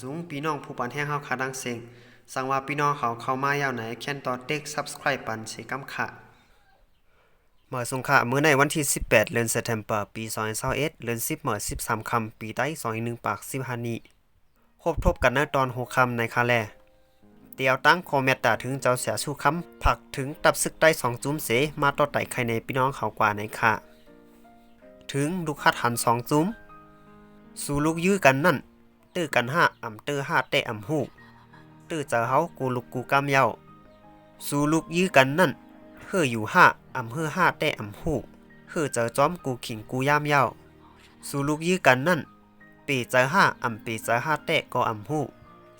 สูงพี่น้องผู้ปันแห้งเฮาคาดังเซงสั่งว่าพี่น้องเขาเข้ามายาวไหนแค่นต่อเต็ก subscribe ปันสิกำค่ะเมื่อสงค่ะมื้อในวันที่ 18 เดือน September ปี2021เดือน10เมื่อ13 ค่ำปีใต้21ปาก15นี้ครบทบกันในตอน6ค่ำในคาแลเตียวตั้งโคเมตตาถึงเจ้าเสียสู้คำผักถึงตับซึกได้สองจุ้มเส มาต่อไต่ใครในพี่น้องเขากว่าในค่ะ ถึงลูกคัดหันสองจุ้ม สู่ลูกยื้อกันนั่น ตื้อกันห้าอ่ำตื้อห้าเตะอ่ำหูตื้อเจอเฮากูลูกกูกำเยาสู่ลูกยื้อกันนั่นเฮืออยู่ห้าอ่ำเฮือห้าเตะอ่ำหูเฮือเจอจอมกูขิงกูย่ามเยาสู่ลูกยื้อกันนั่นปีเจอห้าอ่ำปีเจอห้าเตะก็อ่ำหู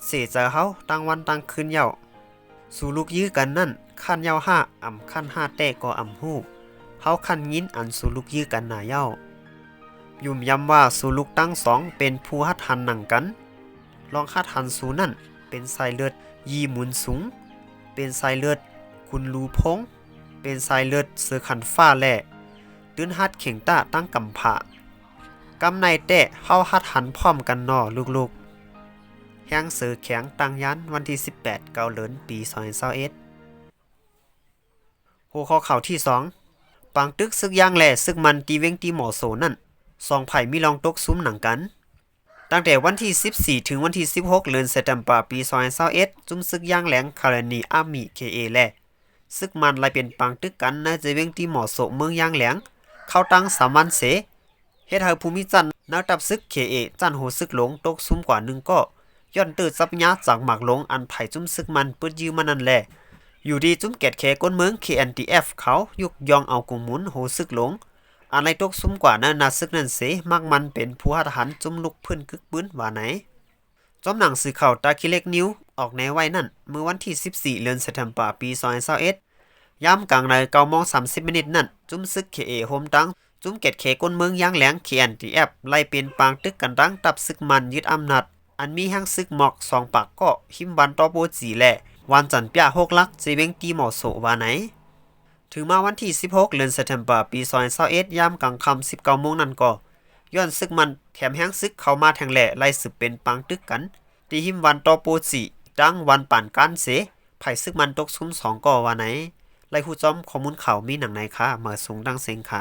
เสียเจอเฮาตั้งวันตั้งคืนเยาสู่ลูกยื้อกันนั่นขั้นเยาห้าอ่ำขั้นห้าเตะก็อ่ำหูเฮาขั้นยินอันสู่ลูกยื้อกันหนาเย้า ยุ่มย้ำว่าสูลูกตั้งสองเป็นผู้ฮัดหันหนังกัน ลองฮัดหันสูนั่นเป็นสายเลือดยีหมุนสูง เป็นสายเลือดคุณลูพง เป็นสายเลือดเสือขันฟ้าแหล่ตื้นฮัดเข่งต้าตั้งกำผากำในแตะเฮาฮัดหันพร้อมกันนอลูกๆแห้งเสือแข็งตังยันวันที่ 18 เกาเหลินปี2021หัวข้อข่าวที่ 2 ปังตึกซึกย่างแหล่ซึกมันตีเว้งตีหมอโซนั่น สองไผ่มีลองตกซุ้มหนังกัน ตั้งแต่วันที่ 14 ถึงวันที่ 16 เดือนเซตัมปาปี2021จุ่มซึกย่างแหลงคารานีอามี KA แลซึกมันลายเป็นปังตึกกันในจะเวงที่เหมาะสมเมืองย่างแหลง เข้าตั้งสามันเสเฮ็ดให้ภูมิจันนักตับซึก KA จันโหซึกหลงตกซุ้มกว่าหนึ่งก็ย้อนตื่นซับยาจากหมากหลงอันไผ่จุ่มซึกมันเปิดยืมมันนั่นแหละอยู่ดีจุ่มแกดแคก้นเมือง KNTF เขายุกยองเอากุมหมุนโหซึกหลง อันในตกซุ้มกว่านั้นนาซึกนั่นเสมักมันเป็นผู้หาทหารจุมลุกพื้นกึกปื้นว่าไหนจอมหนังสื่อข่าวตาคิเล็กนิ้วออกในไว้นั่นเมื่อวันที่ 14เดือนสิงหาคมปี2021ยามกลางใน9โมง30มินินั่น จุ้มซึกเคเอโฮมตังจุ้มเกตเคก้นเมืองยางแหลงเขียนทีแอปไล่เป็นปางตึกกันตั้งตับซึกมันยึดอำนาจอันมีห้างซึกหมอกสองปากก็หิมบันตอโบจีแหละวันจันทร์ปีหกลักจีเวงตีหมอโสว่าไหน ถึงมาวันที่ 16 เดือนสิงหาคมปี2021ยามกลางค่ำ19โมงนั่นก็ย้อนซึกมันแถมแห้งซึกเข้ามาแทงแหล่ไล่สืบเป็นปังตึกกัน ตีหิมวันตอปูสิดังวันป่านกันเสไผ่ซึกมันตกซุ้มสองก่อว่าไหนไล่ฮู้จอมข้อมูลข่าวมีหนังไหนคะมาสูงดังเสียงค่ะ